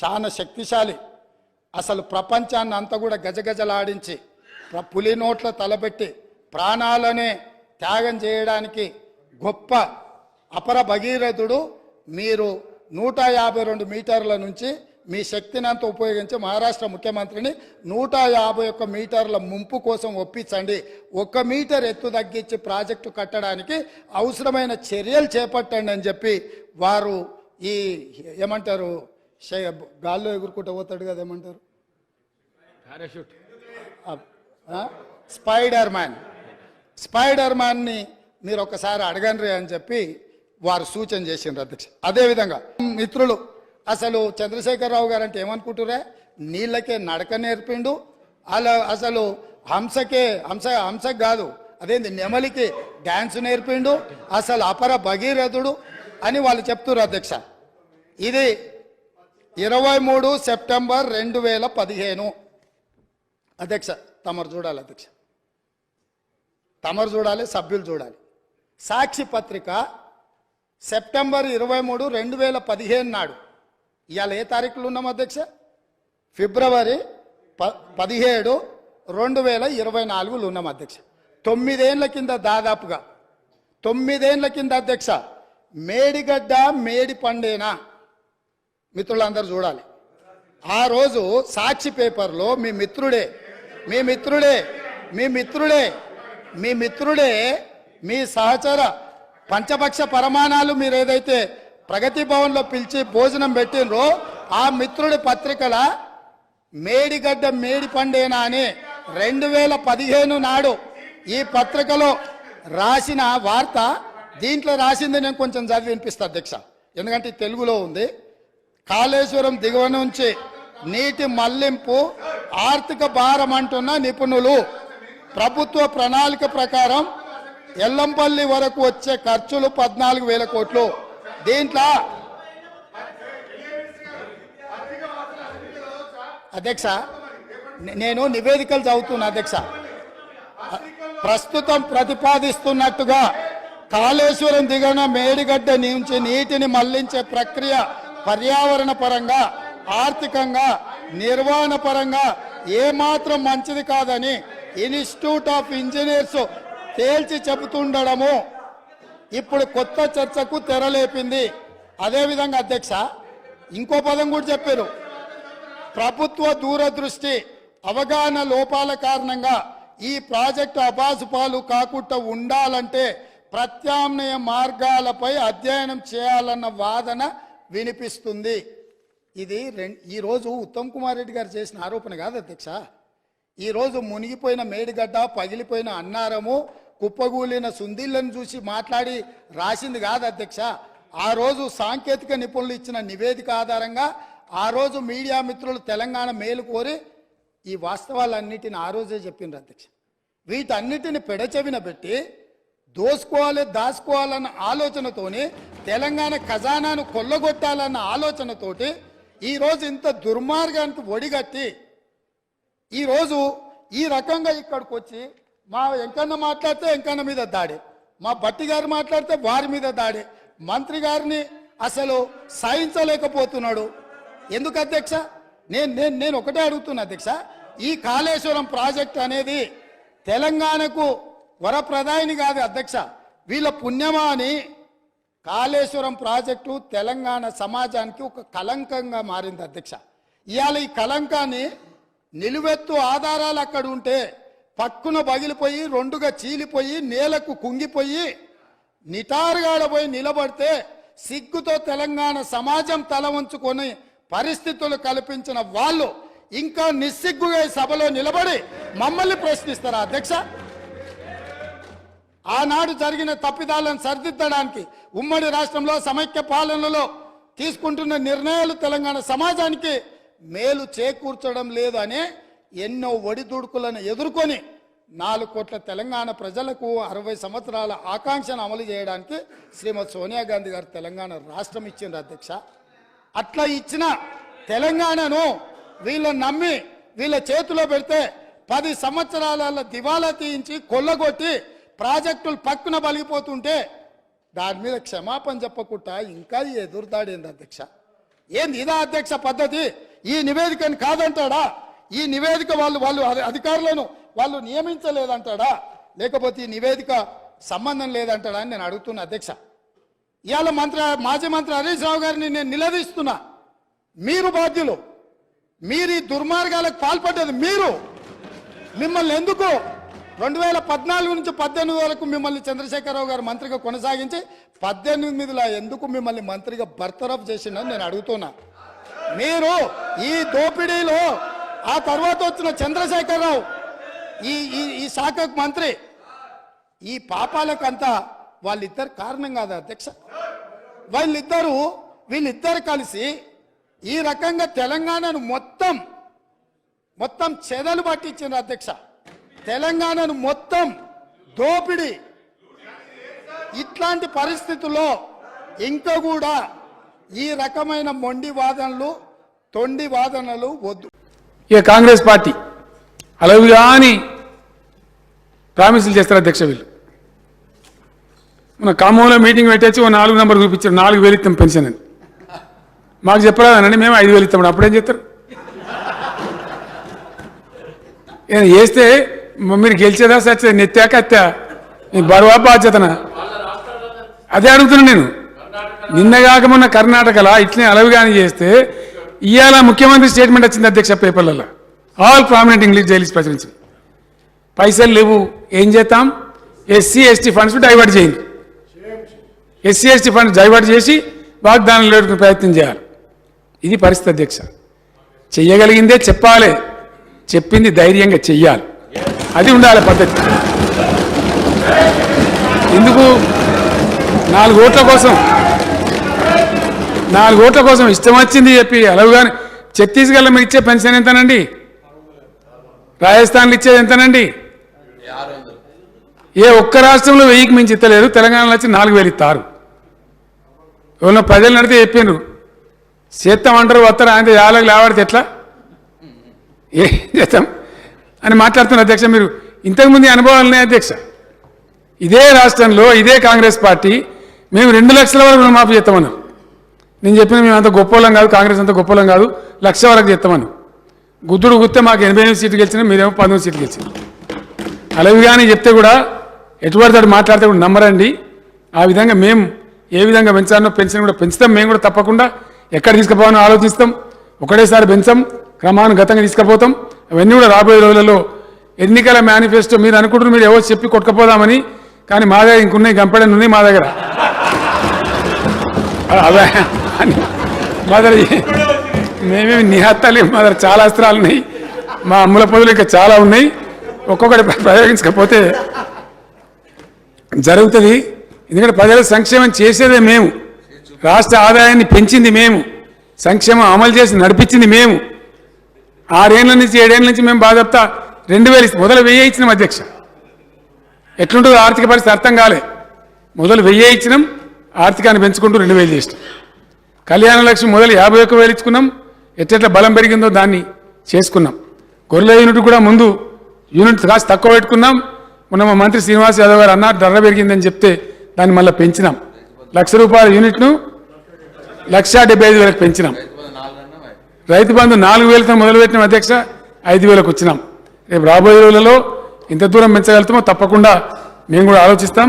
చాలా శక్తిశాలి. అసలు ప్రపంచాన్ని అంతా కూడా గజగజలాడించి పులి నోట్ల తలబెట్టి ప్రాణాలనే త్యాగం చేయడానికి గొప్ప అపర భగీరథుడు మీరు నూట యాభై రెండు మీటర్ల నుంచి మీ శక్తిని అంతా ఉపయోగించి మహారాష్ట్ర ముఖ్యమంత్రిని నూట యాభై ఒక్క మీటర్ల ముంపు కోసం ఒప్పించండి. ఒక్క మీటర్ ఎత్తు తగ్గించి ప్రాజెక్టు కట్టడానికి అవసరమైన చర్యలు చేపట్టండి అని చెప్పి వారు ఈ ఏమంటారు గాల్లో ఎగురుకుంటూ పోతాడు కదా ఏమంటారు? పారాషూట్? Spider Man. స్పైడర్ మ్యాన్ని మీరు ఒకసారి అడగండి అని చెప్పి వారు సూచన చేసిండ్రు అధ్యక్ష. అదేవిధంగా మిత్రులు అసలు చంద్రశేఖరరావు గారు అంటే ఏమనుకుంటురే నీళ్ళకే నడక నేర్పిండు అలా అసలు హంసకే హంస హంసకు కాదు అదేంది నెమలికి డ్యాన్స్ నేర్పిండు అసలు అపర భగీరథుడు అని వాళ్ళు చెప్తున్నారు అధ్యక్ష. ఇది ఇరవై మూడు సెప్టెంబర్ రెండు వేల పదిహేను. అధ్యక్ష తమరు చూడాలి అధ్యక్ష. తమరు చూడాలి సభ్యులు చూడాలి. సాక్షి పత్రిక సెప్టెంబర్ ఇరవై మూడు రెండు వేల పదిహేను నాడు. ఇవాళ ఏ తారీఖులు ఉన్నాం అధ్యక్ష? ఫిబ్రవరి ప పదిహేడు రెండు వేల ఇరవై నాలుగులు ఉన్నాం అధ్యక్ష. తొమ్మిదేండ్ల కింద దాదాపుగా తొమ్మిదేండ్ల కింద అధ్యక్ష మేడిగడ్డ మేడి పండేనా మిత్రులందరూ చూడాలి. ఆ రోజు సాక్షి పేపర్లో మీ మిత్రుడే మీ మిత్రుడే మీ మిత్రుడే మీ మిత్రుడే మీ సహచర పంచపక్ష పరమాణాలు మీరు ఏదైతే ప్రగతి భవన్లో పిలిచి భోజనం పెట్టినరో ఆ మిత్రుడి పత్రికల మేడిగడ్డ మేడి పండేనా అని రెండు వేల పదిహేను నాడు ఈ పత్రికలో రాసిన వార్త దీంట్లో రాసింది నేను కొంచెం చదివి వినిపిస్తా అధ్యక్ష. ఎందుకంటే తెలుగులో ఉంది. కాళేశ్వరం దిగువ నుంచి నీటి మళ్ళింపు ఆర్థిక భారం అంటున్న నిపుణులు. ప్రభుత్వ ప్రణాళిక ప్రకారం ఎల్లంపల్లి వరకు వచ్చే ఖర్చులు పద్నాలుగు వేల కోట్లు. దీంట్లో అధ్యక్ష నేను నివేదికలు చదువుతున్నా అధ్యక్ష. ప్రస్తుతం ప్రతిపాదిస్తున్నట్టుగా కాళేశ్వరం దిగన మేడిగడ్డ నుంచి నీటిని మళ్ళించే ప్రక్రియ పర్యావరణ పరంగా ఆర్థికంగా నిర్వహణ పరంగా ఏమాత్రం మంచిది కాదని ఇన్స్టిట్యూట్ ఆఫ్ ఇంజనీర్స్ తేల్చి చెబుతుండడము ఇప్పుడు కొత్త చర్చకు తెరలేపింది. అదేవిధంగా అధ్యక్ష ఇంకో పదం కూడా చెప్పారు. ప్రభుత్వ దూరదృష్టి అవగాహన లోపాల కారణంగా ఈ ప్రాజెక్టు అబాసుపాలు కాకుండా ఉండాలంటే ప్రత్యామ్నాయ మార్గాలపై అధ్యయనం చేయాలన్న వాదన వినిపిస్తుంది. ఇది రెండు ఈరోజు ఉత్తమ్ కుమార్ రెడ్డి గారు చేసిన ఆరోపణ కాదు అధ్యక్ష. ఈరోజు మునిగిపోయిన మేడిగడ్డ పగిలిపోయిన అన్నారము కుప్పగూలిన సుందిళ్ళను చూసి మాట్లాడి రాసింది కాదు అధ్యక్ష. ఆ రోజు సాంకేతిక నిపుణులు ఇచ్చిన నివేదిక ఆధారంగా ఆ రోజు మీడియా మిత్రులు తెలంగాణ మేలు కోరి ఈ వాస్తవాలన్నిటిని ఆ రోజే చెప్పిండ్రు అధ్యక్ష. వీటన్నిటిని పెడచెవిన పెట్టి దోసుకోవాలి దాచుకోవాలన్న ఆలోచనతోని తెలంగాణ ఖజానాను కొల్లగొట్టాలన్న ఆలోచనతోటి ఈరోజు ఇంత దుర్మార్గానికి ఒడిగట్టి ఈరోజు ఈ రకంగా ఇక్కడికి వచ్చి మా వెంకన్న మాట్లాడితే వెంకన్న మీద దాడి మా బట్టి గారు మాట్లాడితే వారి మీద దాడి మంత్రి గారిని అసలు సహించలేకపోతున్నాడు ఎందుకు అధ్యక్ష? నేను నేను నేను ఒకటే అడుగుతున్నా అధ్యక్ష ఈ కాళేశ్వరం ప్రాజెక్ట్ అనేది తెలంగాణకు వరప్రదాయిని కాదు అధ్యక్ష. వీళ్ళ పుణ్యమా అని కాళేశ్వరం ప్రాజెక్టు తెలంగాణ సమాజానికి ఒక కలంకంగా మారింది అధ్యక్ష. ఇవాళ ఈ కలంకాన్ని నిలువెత్తు ఆధారాలు అక్కడ ఉంటే పక్కున పగిలిపోయి రెండుగా చీలిపోయి నేలకు కుంగిపోయి నిటారుగాడపోయి నిలబడితే సిగ్గుతో తెలంగాణ సమాజం తల ఉంచుకొని పరిస్థితులు కల్పించిన వాళ్ళు ఇంకా నిస్సిగ్గుగా ఈ సభలో నిలబడి మమ్మల్ని ప్రశ్నిస్తారా అధ్యక్ష? ఆనాడు జరిగిన తప్పిదాలను సరిదిద్దడానికి ఉమ్మడి రాష్ట్రంలో సమైక్య పాలనలో తీసుకుంటున్న నిర్ణయాలు తెలంగాణ సమాజానికి మేలు చేకూర్చడం లేదు అనే ఎన్నో ఒడిదుడుకులను ఎదుర్కొని నాలుగు కోట్ల తెలంగాణ ప్రజలకు అరవై సంవత్సరాల ఆకాంక్షను అమలు చేయడానికి శ్రీమతి సోనియా గాంధీ గారు తెలంగాణ రాష్ట్రం ఇచ్చింది అధ్యక్ష. అట్లా ఇచ్చిన తెలంగాణను వీళ్ళని నమ్మి వీళ్ళ చేతిలో పెడితే పది సంవత్సరాల దివాలా తీయించి కొల్లగొట్టి ప్రాజెక్టులు పక్కున బలిగిపోతుంటే దాని మీద క్షమాపణ చెప్పకుండా ఇంకా ఎదురుతాడేంది అధ్యక్ష? ఏంది ఇదా అధ్యక్ష పద్ధతి? ఈ నివేదికని కాదంటాడా? ఈ నివేదిక వాళ్ళు వాళ్ళు అధికారులను వాళ్ళు నియమించలేదంటాడా? లేకపోతే ఈ నివేదిక సంబంధం లేదంటాడా అని నేను అడుగుతున్నా అధ్యక్ష. ఇవాళ మంత్రి మాజీ మంత్రి హరీష్ రావు గారిని నేను నిలదీస్తున్నా. మీరు బాధ్యులు. మీరు ఈ దుర్మార్గాలకు పాల్పడ్డది మీరు. మిమ్మల్ని ఎందుకు రెండు వేల పద్నాలుగు నుంచి పద్దెనిమిది వరకు మిమ్మల్ని చంద్రశేఖరరావు గారు మంత్రిగా కొనసాగించి పద్దెనిమిదిలో ఎందుకు మిమ్మల్ని మంత్రిగా బర్తరఫ్ చేసిండని నేను అడుగుతున్నా. మీరు ఈ దోపిడీలో ఆ తర్వాత వచ్చిన చంద్రశేఖరరావు ఈ ఈ ఈ శాఖకు మంత్రి ఈ పాపాలకంతా వాళ్ళిద్దరు కారణం కాదు అధ్యక్ష. వాళ్ళిద్దరూ వీళ్ళిద్దరు కలిసి ఈ రకంగా తెలంగాణను మొత్తం మొత్తం చెదలు పట్టించింది అధ్యక్ష. తెలంగాణను మొత్తం దోపిడి. ఇట్లాంటి పరిస్థితుల్లో ఇంకా కూడా ఈ రకమైన మొండి వాదనలు తొండి వాదనలు వద్దు. ఇక కాంగ్రెస్ పార్టీ అలవిగా అని ప్రామిసులు చేస్తారు అధ్యక్ష వీళ్ళు. మన ఖమ్మంలో మీటింగ్ పెట్టేసి ఓ నాలుగు నెంబర్ చూపించారు. నాలుగు వేలు ఇస్తాం పెన్షన్ అని. మాకు చెప్పరాదనండి మేము ఐదు వేలు ఇస్తాం. అప్పుడేం చేస్తారు? ఏం చేస్తే మీరు గెలిచేదా సచ్చే నెత్తా అత్తా నీ బరువా బాధ్యతనా. అదే అడుగుతున్నా నేను. నిన్న కాకమున్న కర్ణాటకలో ఇట్లనే అలవిగాని చేస్తే ఇవాళ ముఖ్యమంత్రి స్టేట్మెంట్ వచ్చింది అధ్యక్ష పేపర్లలో. ఆల్ ప్రామినెంట్ ఇంగ్లీష్ జైలీస్ ప్రచురించి పైసలు లేవు. ఏం చేస్తాం? ఎస్సీ ఎస్టీ ఫండ్స్ డైవర్ట్ చేయండి. ఎస్సీ ఎస్టీ ఫండ్స్ డైవర్ట్ చేసి వాగ్దానాలు లేడుకునే ప్రయత్నం చేయాలి. ఇది పరిస్థితి అధ్యక్ష. చెయ్యగలిగిందే చెప్పాలి. చెప్పింది ధైర్యంగా చెయ్యాలి. అది ఉండాలి పద్ధతి. ఎందుకు నాలుగు ఓట్ల కోసం నాలుగు ఓట్ల కోసం ఇష్టం వచ్చింది చెప్పి అలవుగాని ఛత్తీస్గఢ్లో మీరు ఇచ్చే పెన్షన్ ఎంతనండి? రాజస్థాన్లో ఇచ్చేది ఎంతనండి? ఏ ఒక్క రాష్ట్రంలో వెయ్యికి మించి ఇస్తలేదు తెలంగాణలో వచ్చి నాలుగు వేలు ఇస్తారు. ఎవరినో ప్రజలు నడితే చెప్పిండ్రు చేస్తాం అంటారు వస్తారు ఆయన యాలకు లేవాడితే ఎట్లా? ఏం చేస్తాం అని మాట్లాడుతున్న అధ్యక్ష మీరు ఇంతకుముందు ఈ అనుభవాలు ఉన్నాయి అధ్యక్ష? ఇదే రాష్ట్రంలో ఇదే కాంగ్రెస్ పార్టీ మేము రెండు లక్షల వరకు రుణమాఫీ చేస్తామన్నాం. నేను చెప్పిన మేము అంత గొప్పలం కాదు కాంగ్రెస్ అంత గొప్పలం కాదు లక్ష వరకు చేస్తామన్నాం. గుద్దుడు గుత్తే మాకు ఎనభై ఎనిమిది సీట్లు గెలిచినా మీరేమో పంతొమ్మిది సీట్లు గెలిచింది అలావి కానీ చెప్తే కూడా ఎటువంటి అటు మాట్లాడితే కూడా నమ్మరండి. ఆ విధంగా మేము ఏ విధంగా పెంచాలనో పెన్షన్ కూడా పెంచుతాం. మేము కూడా తప్పకుండా ఎక్కడ తీసుకుపోవాలో ఆలోచిస్తాం. ఒకటేసారి పెంచాం. క్రమానుగతంగా తీసుకుపోతాం. అవన్నీ కూడా రాబోయే రోజులలో ఎన్నికల మేనిఫెస్టో మీరు అనుకుంటున్నారు మీరు ఎవరు చెప్పి కొట్టకపోదామని కానీ మా దగ్గర ఇంకున్నాయి గంపడని ఉన్నాయి మా దగ్గర. అదే మా దగ్గర మేమేమి నిహత్తాలి మా దగ్గర చాలా అస్త్రాలు ఉన్నాయి. మా అమ్ముల పొదులు ఇంకా చాలా ఉన్నాయి. ఒక్కొక్కటి ప్రయోగించకపోతే జరుగుతుంది. ఎందుకంటే ప్రజల సంక్షేమం చేసేదే మేము. రాష్ట్ర ఆదాయాన్ని పెంచింది మేము. సంక్షేమం అమలు చేసి నడిపించింది మేము. ఆరేళ్ళ నుంచి ఏడేళ్ళ నుంచి మేము బాధప్తా రెండు వేలు మొదలు వెయ్యి ఇచ్చినాం అధ్యక్ష. ఎట్లుంటుందో ఆర్థిక పరిస్థితి అర్థం కాలే. మొదలు వెయ్యి ఇచ్చినాం ఆర్థికాన్ని పెంచుకుంటూ రెండు వేలు చేసినాం. కళ్యాణ లక్ష్మి మొదలు యాభై ఒక్క వేలు ఇచ్చుకున్నాం ఎట్లెట్లా బలం పెరిగిందో దాన్ని చేసుకున్నాం. గొర్రెల యూనిట్ కూడా ముందు యూనిట్ కాస్త తక్కువ పెట్టుకున్నాం. మొన్న మా మంత్రి శ్రీనివాస్ యాదవ్ గారు అన్నారు ధర పెరిగిందని చెప్తే దాన్ని మళ్ళీ పెంచినాం. లక్ష రూపాయల యూనిట్ను లక్ష డెబ్బై ఐదు వేలకు పెంచినాం. రైతు బంధు నాలుగు వేలతో మొదలుపెట్టిన అధ్యక్ష ఐదు వేలకు వచ్చినాం. రేపు రాబోయే రోజులలో ఇంత దూరం పెంచగలుగుతామో తప్పకుండా మేము కూడా ఆలోచిస్తాం.